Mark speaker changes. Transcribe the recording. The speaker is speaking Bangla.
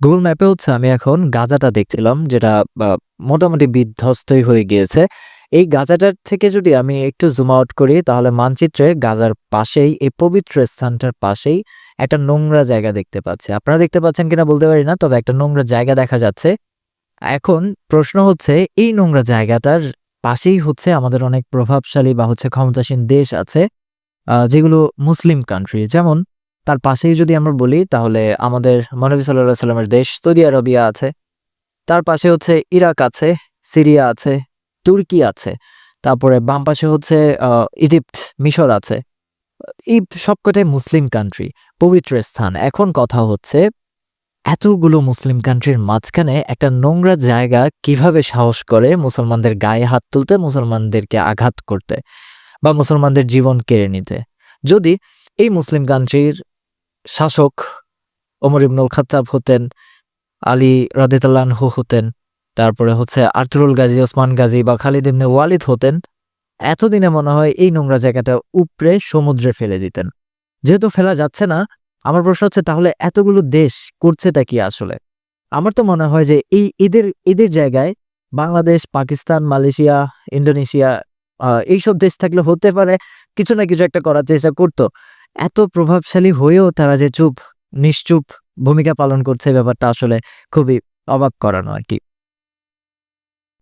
Speaker 1: গুগল ম্যাপে হচ্ছে আমি এখন গাজাটা দেখছিলাম, যেটা মোটামুটি বিধ্বস্তই হয়ে গিয়েছে। এই গাজাটার থেকে যদি আমি একটু জুম আউট করি, তাহলে মানচিত্রে গাজার পাশেই, এই পবিত্র স্থানটার পাশেই একটা নোংরা জায়গা দেখতে পাচ্ছি। আপনারা দেখতে পাচ্ছেন কিনা বলতে পারি না। তবে একটা নোংরা জায়গা দেখা যাচ্ছে। এখন প্রশ্ন হচ্ছে, এই নোংরা জায়গাটার পাশেই হচ্ছে আমাদের অনেক প্রভাবশালী বা হচ্ছে ক্ষমতাসীন দেশ আছে। যেগুলো মুসলিম কান্ট্রি। যেমন তার পাশেই যদি আমরা বলি তাহলে আমাদের মহানবী সাল্লাল্লাহু সাল্লামের দেশ সৌদি আরবিয়া আছে। তার পাশে হচ্ছে ইরাক আছে, সিরিয়া আছে, তুর্কি আছে। তারপরে বাম পাশে হচ্ছে ইজিপ্ট, মিশর আছে। এই সবকটাই মুসলিম কান্ট্রি, পবিত্র স্থান। এখন কথা হচ্ছে এতগুলো মুসলিম কান্ট্রির মাঝখানে একটা নোংরা জায়গা কীভাবে সাহস করে মুসলমানদের গায়ে হাত তুলতে, মুসলমানদেরকে আঘাত করতে বা মুসলমানদের জীবন কেড়ে নিতে। যদি এই মুসলিম কান্ট্রির শাসক ওমর ইবনুল খাত্তাব হতেন, আলী রাদিয়াল্লাহু আনহু হতেন, তারপরে হচ্ছে আরতুরুল গাজী, ওসমান গাজী বা খালিদ ইবনে ওয়ালিদ হতেন, এতদিনে মনে হয় এই নোংরা জায়গাটা উপরে সমুদ্রে ফেলে দিতেন। যেহেতু ফেলা যাচ্ছে না, আমার প্রশ্ন হচ্ছে তাহলে এতগুলো দেশ করছেটা কি আসলে? আমার তো মনে হয় যে এই এদের এদের জায়গায় বাংলাদেশ, পাকিস্তান, মালয়েশিয়া, ইন্দোনেশিয়া এইসব দেশ থাকলে হতে পারে কিছু না কিছু একটা করার চেষ্টা করত। এত প্রভাবশালী হয়েও তারা যে চুপ, নিশ্চুপ ভূমিকা পালন করছে ব্যাপারটা আসলে খুবই অবাক করানো আরকি।